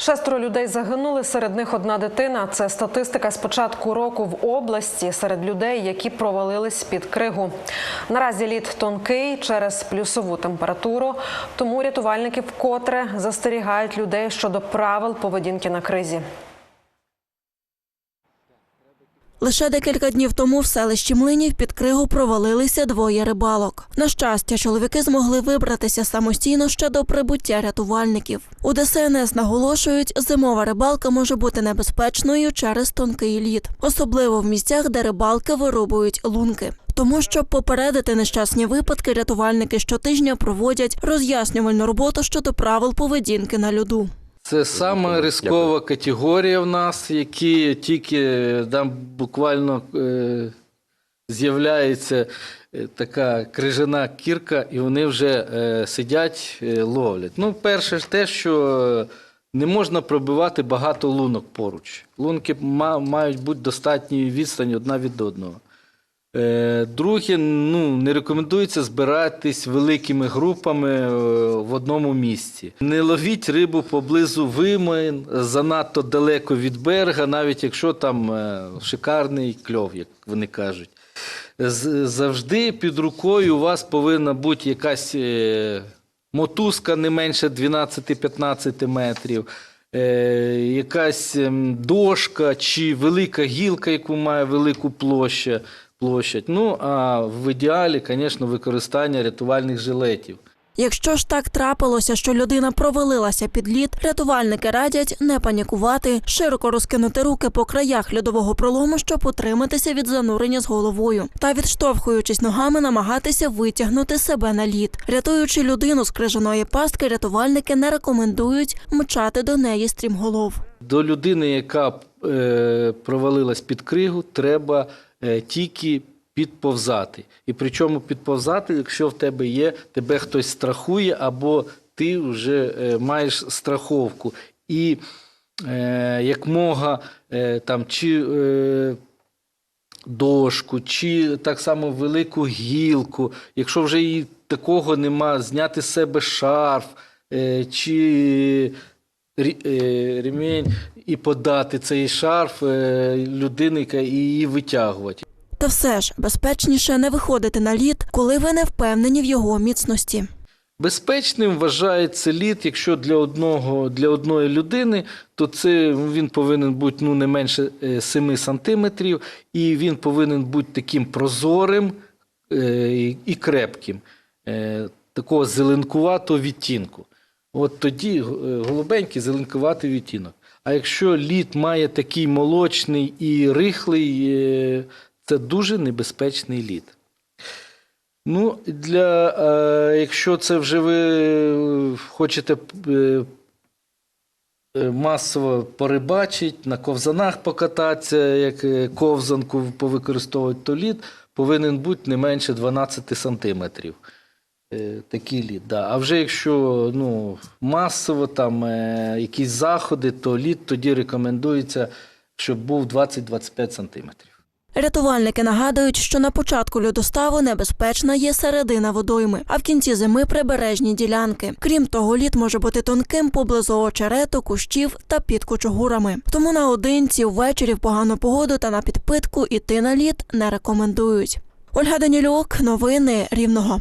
Шестеро людей загинули, серед них одна дитина. Це статистика з початку року в області серед людей, які провалились під кригу. Наразі лід тонкий через плюсову температуру. Тому рятувальники вкотре застерігають людей щодо правил поведінки на кризі. Лише декілька днів тому в селищі Млинів під кригу провалилися двоє рибалок. На щастя, чоловіки змогли вибратися самостійно ще до прибуття рятувальників. У ДСНС наголошують, зимова рибалка може бути небезпечною через тонкий лід, особливо в місцях, де рибалки вирубують лунки. Тому, щоб попередити нещасні випадки, рятувальники щотижня проводять роз'яснювальну роботу щодо правил поведінки на льоду. Це саме рискова категорія в нас, які тільки там буквально е, з'являється е, така крижана кірка, і вони вже е, сидять, е, ловлять. Ну, перше ж те, що не можна пробивати багато лунок поруч. Лунки мають бути достатньої відстані одна від одного. Е, Друге, ну, не рекомендується збиратись великими групами е, в одному місці. Не ловіть рибу поблизу вимин, занадто далеко від берега, навіть якщо там е, шикарний кльов, як вони кажуть. Завжди під рукою у вас повинна бути якась мотузка не менше 12-15 метрів, якась ем, дошка чи велика гілка, яку має велику площу, площадь. Ну, а в ідеалі, звісно, використання рятувальних жилетів. Якщо ж так трапилося, що людина провалилася під лід, рятувальники радять не панікувати, широко розкинути руки по краях льодового пролому, щоб утриматися від занурення з головою, та відштовхуючись ногами, намагатися витягнути себе на лід. Рятуючи людину з крижаної пастки, рятувальники не рекомендують мчати до неї стрімголов. До людини, яка е, провалилась під кригу, треба тільки підповзати. І причому підповзати, якщо в тебе є, тебе хтось страхує, або ти вже е, маєш страховку. І е, як мога е, там, чи е, дошку, чи так само велику гілку, якщо вже і такого нема, зняти з себе шарф, е, чи е, ремінь і подати цей шарф е, людини яка- і її витягувати. Та все ж безпечніше не виходити на лід, коли ви не впевнені в його міцності. Безпечним вважається лід, якщо для одного для одної людини, то це він повинен бути ну, не менше е, 7 сантиметрів, і він повинен бути таким прозорим е, і- крепким, е, такого зеленкуватого відтінку. От тоді е, голубенький зеленкуватий відтінок. А якщо лід має такий молочний і рихлий, е, це дуже небезпечний лід. Ну, для, е, якщо це вже ви хочете е, е, масово порибачити, на ковзанах покататися, як ковзанку повикористовувати, то лід повинен бути не менше 12 сантиметрів. Е, Такий лід, да. А вже якщо ну, масово там е, якісь заходи, то лід тоді рекомендується, щоб був 20-25 сантиметрів. Рятувальники нагадують, що на початку льодоставу небезпечна є середина водойми, а в кінці зими прибережні ділянки. Крім того, лід може бути тонким поблизу очерету, кущів та під кучугурами. Тому наодинці ввечері в погану погоду та на підпитку іти на лід не рекомендують. Ольга Данілюк, новини Рівного.